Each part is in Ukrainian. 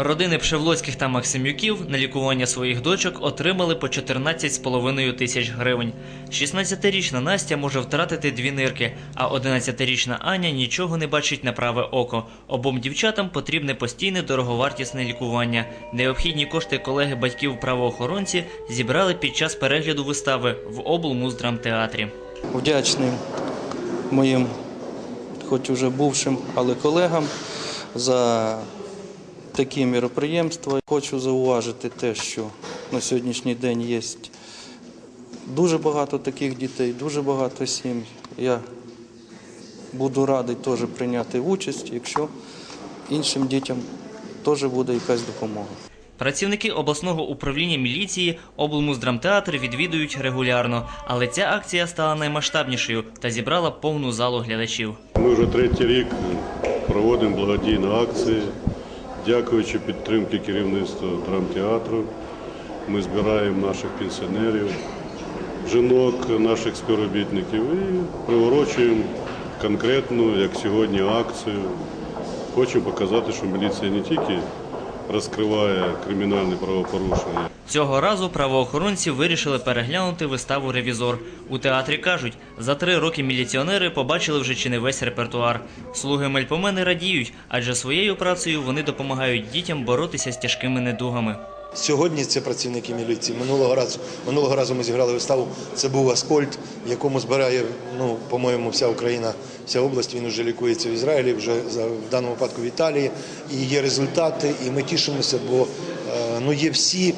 Родини Пшевлоцьких та Максимюків на лікування своїх дочок отримали по 14,5 тисяч гривень. 16-річна Настя може втратити дві нирки, а 11-річна Аня нічого не бачить на праве око. Обом дівчатам потрібне постійне дороговартісне лікування. Необхідні кошти колеги батьків правоохоронці зібрали під час перегляду вистави в облмуздрамтеатрі. вдячний моїм, хоч уже бувшим, але колегам за такі міроприємства. Хочу зауважити те, що на сьогоднішній день є дуже багато таких дітей, дуже багато сім'й. Я буду радий теж прийняти участь, якщо іншим дітям теж буде якась допомога. Працівники обласного управління міліції облмуздрамтеатр відвідують регулярно, але ця акція стала наймасштабнішою та зібрала повну залу глядачів. Ми вже третій рік проводимо благодійні акції. Дякуючи підтримки керівництва драмтеатру, ми збираємо наших пенсіонерів, жінок, наших співробітників і приурочуємо конкретну, як сьогодні, акцію. Хочемо показати, що міліція не тільки розкриває кримінальні правопорушення, Цього разу правоохоронці вирішили переглянути виставу Ревізор. У театрі кажуть, за три роки міліціонери побачили вже чи не весь репертуар. Слуги мельпомени радіють, адже своєю працею вони допомагають дітям боротися з тяжкими недугами. Сьогодні це працівники міліції. Минулого разу, минулого разу ми зіграли виставу. Це був Аскольд, якому збирає, ну, по-моєму, вся Україна, вся область. Він вже лікується в Ізраїлі, вже в даному випадку в Італії. І є результати, і ми тішимося, бо е, ну, є всі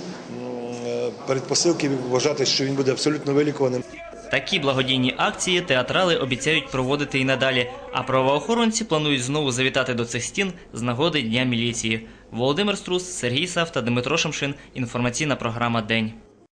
е, передпосилки вважати, що він буде абсолютно вилікуваним. Такі благодійні акції театрали обіцяють проводити і надалі. А правоохоронці планують знову завітати до цих стін з нагоди Дня міліції. Володимир Струс, Сергій Савта, Дмитро Шамшин. Інформаційна програма День.